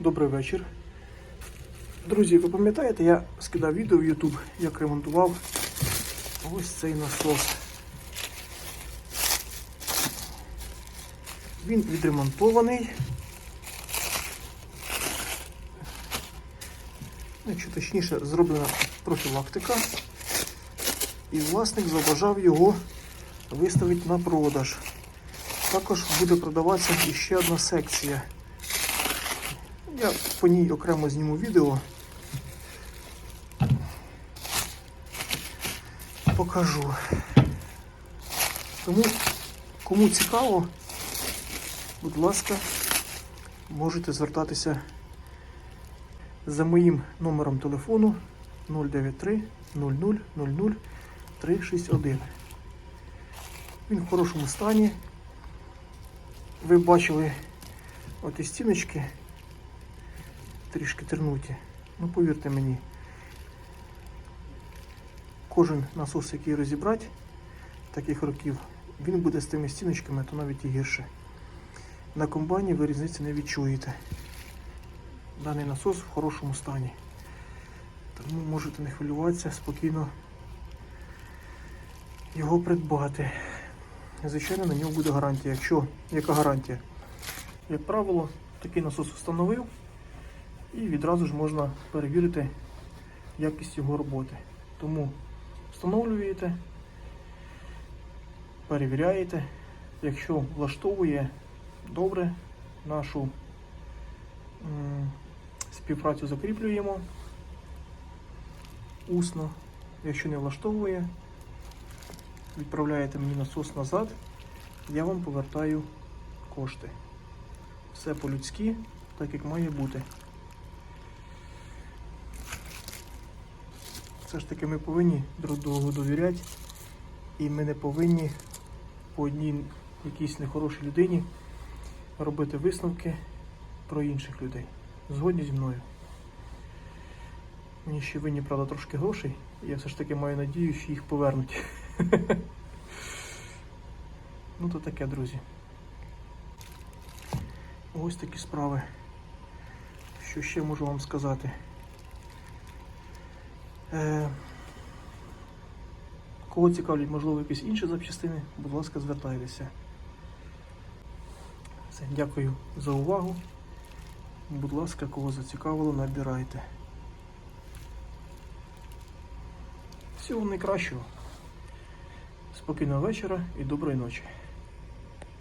Добрий вечір. Друзі, ви пам'ятаєте, я скидав відео в YouTube, як ремонтував ось цей насос. Він відремонтований. Якщо точніше, зроблена профілактика. І власник забажав його виставити на продаж. Також буде продаватися ще одна секція. Я по ній окремо зніму відео. Покажу. Тому, кому цікаво, будь ласка, можете звертатися за моїм номером телефону 093 00 00 361. Він в хорошому стані. Ви бачили оті стіночки трішки тернуті. Ну, повірте мені, кожен насос, який розібрати таких років, він буде з тими стіночками, то навіть і гірше. На комбайні ви різниці не відчуєте. Даний насос в хорошому стані. Тому можете не хвилюватися, спокійно його придбати. Звичайно, на нього буде гарантія. Якщо яка гарантія? Як правило, такий насос встановив і відразу ж можна перевірити якість його роботи. Тому встановлюєте, перевіряєте. Якщо влаштовує добре, нашу співпрацю закріплюємо усно. Якщо не влаштовує, відправляєте мені насос назад, я вам повертаю кошти. Все по-людськи, так як має бути. Все ж таки ми повинні друг другу довіряти, і ми не повинні по одній якійсь нехорошій людині робити висновки про інших людей. Згодні зі мною. Мені ще винні, правда, трошки грошей, і я все ж таки маю надію, що їх повернуть. Ну то таке, друзі. Ось такі справи. Що ще можу вам сказати? Е, кого цікавлять, можливо, якісь інші запчастини, будь ласка, звертайтеся. Все, дякую за увагу. Будь ласка, кого зацікавило, набирайте. Всього найкращого. Спокійного вечора і доброї ночі.